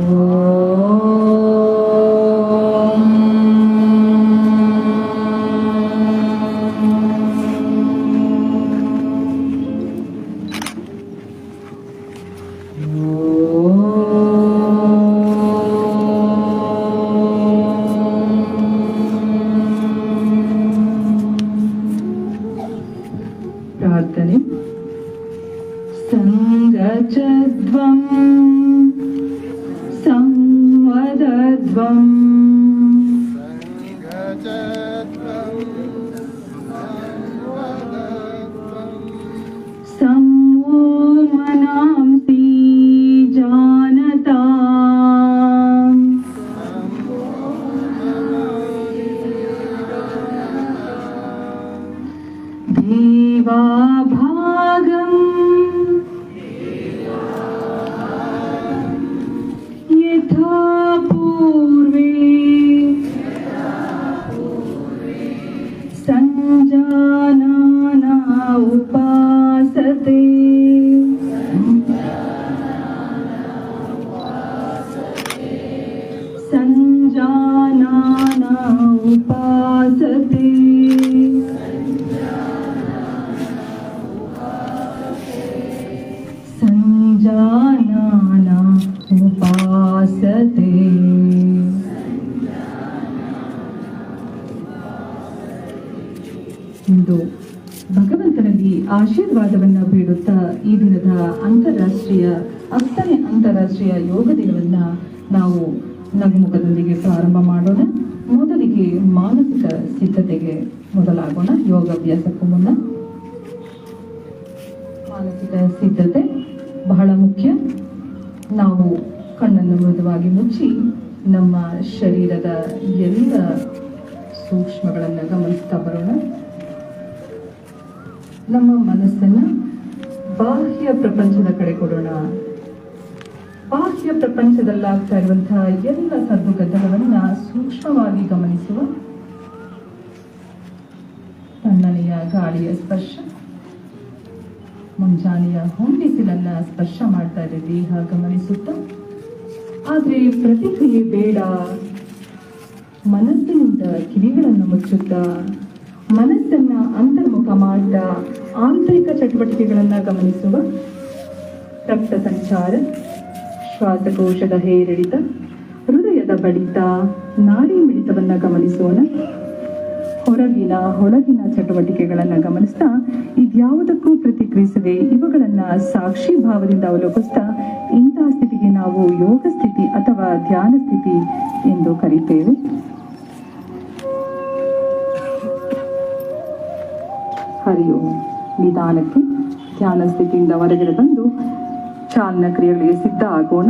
Oh. Sangachadvam Samvadadvam Deva Bhagavan सञ्जानाना उपासते सञ्जानाना उपासते ಇಂದು ಭಗವಂತನಲ್ಲಿ ಆಶೀರ್ವಾದವನ್ನ ಬೇಡುತ್ತಾ ಈ ದಿನದ ಅಂತಾರಾಷ್ಟ್ರೀಯ ಹತ್ತನೇ ಅಂತಾರಾಷ್ಟ್ರೀಯ ಯೋಗ ದಿನವನ್ನ ನಾವು ನಗುಮುಖದೊಂದಿಗೆ ಪ್ರಾರಂಭ ಮಾಡೋಣ ಮೊದಲಿಗೆ ಮಾನಸಿಕ ಸಿದ್ಧತೆಗೆ ಮೊದಲಾಗೋಣ. ಯೋಗಾಭ್ಯಾಸಕ್ಕೂ ಮುನ್ನ. ಮಾನಸಿಕ ಸಿದ್ಧತೆ ಬಹಳ ಮುಖ್ಯ. ನಾವು ಕಣ್ಣನ್ನು ಮೃದುವಾಗಿ ಮುಚ್ಚಿ ನಮ್ಮ ಶರೀರದ ಎಲ್ಲ ಸೂಕ್ಷ್ಮಗಳನ್ನು ಗಮನಿಸ್ತಾ ಬರೋಣ. ನಮ್ಮ ಮನಸ್ಸನ್ನು ಬಾಹ್ಯ ಪ್ರಪಂಚದ ಕಡೆ ಕೊಡೋಣ. ಬಾಹ್ಯ ಪ್ರಪಂಚದಲ್ಲಾಗ್ತಾ ಇರುವಂತಹ ಎಲ್ಲ ಸದ್ದುಗದ್ದಲವನ್ನ ಸೂಕ್ಷ್ಮವಾಗಿ ಗಮನಿಸುವ ತಣ್ಣನೆಯ ಗಾಳಿಯ ಸ್ಪರ್ಶ, ಮುಂಜಾನೆಯ ಹೊಂಬಿಸಿಲನ್ನ ಸ್ಪರ್ಶ ಮಾಡ್ತಾ ಇದೆ ದೇಹ ಗಮನಿಸುತ್ತಾ. ಆದ್ರೆ ಪ್ರತಿಕ್ರಿಯೆ ಬೇಡ. ಮನಸ್ಸಿನಿಂದ ಕಿವಿಗಳನ್ನು ಮುಚ್ಚುತ್ತಾ, ಮನಸ್ಸನ್ನ ಅಂತರ್ಮುಖ ಮಾಡ್ತಾ ಆಂತರಿಕ ಚಟುವಟಿಕೆಗಳನ್ನ ಗಮನಿಸುವ ರಕ್ತ ಸಂಚಾರ ಶ್ವಾಸಕೋಶದ ಹೇರಿಳಿತ, ಹೃದಯದ ಬಡಿತ, ನಾಡಿ ಮಿಡಿತವನ್ನ ಗಮನಿಸೋಣ. ಹೊರಗಿನ ಹೊರಗಿನ ಚಟುವಟಿಕೆಗಳನ್ನ ಗಮನಿಸ್ತಾ ಇದ್ಯಾವುದಕ್ಕೂ ಪ್ರತಿಕ್ರಿಯಿಸದೆ ಇವುಗಳನ್ನ ಸಾಕ್ಷಿ ಭಾವದಿಂದ ಅವಲೋಕಿಸ್ತಾ ಇಂತಹ ಸ್ಥಿತಿಗೆ ನಾವು ಯೋಗ ಸ್ಥಿತಿ ಅಥವಾ ಧ್ಯಾನ ಸ್ಥಿತಿ ಎಂದು ಕರೀತೇವೆ ಹರಿಯೋ ನಿಧಾನಕ್ಕೆ ಧ್ಯಾನ ಸ್ಥಿತಿಯಿಂದ ಹೊರಗಡೆ ಬಂದು ಚಾಲನಾ ಕ್ರಿಯೆಗಳಿಗೆ ಸಿದ್ಧ ಆಗೋಣ.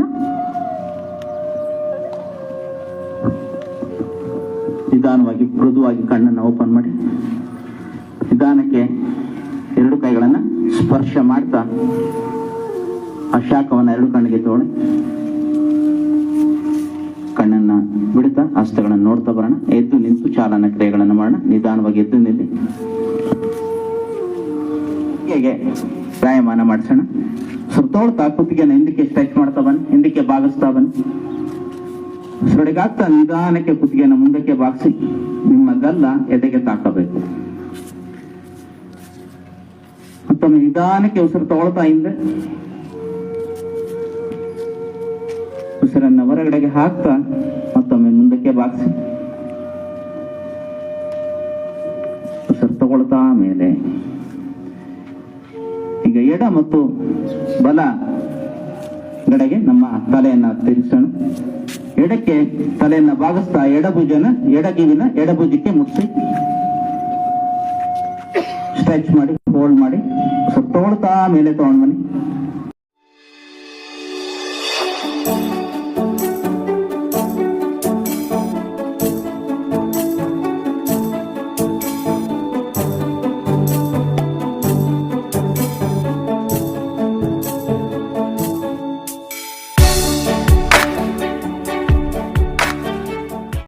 ನಿಧಾನವಾಗಿ ಮೃದುವಾಗಿ ಕಣ್ಣನ್ನು ಓಪನ್ ಮಾಡಿ. ನಿಧಾನಕ್ಕೆ ಎರಡು ಕೈಗಳನ್ನು ಸ್ಪರ್ಶ ಮಾಡ್ತಾ ಆ ಶಾಖವನ್ನು ಎರಡು ಕಣ್ಣಿಗೆ ತೋಳೆ. ಕಣ್ಣನ್ನ ಬಿಡ್ತಾ ಹಸ್ತಗಳನ್ನು ನೋಡ್ತಾ ಬರೋಣ. ಎದ್ದು ನಿಂತು ಚಾಲನ ಕ್ರಿಯೆಗಳನ್ನು ಮಾಡೋಣ. ನಿಧಾನವಾಗಿ ಎದ್ದು ನಿಲ್ಲಿ. ಹೀಗೆ ವ್ಯಾಯಾಮ ಮಾಡಿಸೋಣ. ಸುತ್ತೋಳ್ತಾ ಕುತ್ತಿಗೆನ ಹಿಂದಕ್ಕೆ ಸ್ಟ್ರೆಚ್ ಮಾಡ್ತಾ ಬನ್ನಿ, ಹಿಂದಕ್ಕೆ ಬಾಗಿಸ್ತಾ ಬನ್ನಿ. ಸುರಡಿಗಾಗ್ತಾ ನಿಧಾನಕ್ಕೆ ಕುತ್ತಿಗೆನ ಮುಂದಕ್ಕೆ ಬಾಗಿಸಿ, ನಿಮ್ಮ ಗಲ್ಲ ಎದೆಗೆ ತಾಕಬೇಕು. ಮತ್ತೊಮ್ಮೆ ನಿಧಾನಕ್ಕೆ ಉಸಿರು ತಗೊಳ್ತಾ ಹಿಂದೆ. ಉಸಿರನ್ನ ಹೊರಗಡೆಗೆ ಹಾಕ್ತಾ ಮತ್ತೊಮ್ಮೆ ಮುಂದಕ್ಕೆ ಬಾಗಿಸಿ. ಉಸಿರು ತಗೊಳ್ತಾ ಮೇಲೆ. ಎಡ ಮತ್ತು ಬಲ ಕಡೆಗೆ ನಮ್ಮ ತಲೆಯನ್ನ ತಿರುಗಿಸೋಣ. ಎಡಕ್ಕೆ ತಲೆಯನ್ನ ಭಾಗಿಸ್ತಾ ಎಡಭುಜನ, ಎಡಗಿವಿನ ಎಡಭುಜಕ್ಕೆ ಮುಟ್ಸಿ. ಸ್ಟ್ರೆಚ್ ಮಾಡಿ ಹೋಲ್ಡ್ ಮಾಡಿ. ಸ್ವಲ್ಪ ತಗೊಳ್ತಾ ಮೇಲೆ ತಗೊಂಡ್ ಬನ್ನಿ.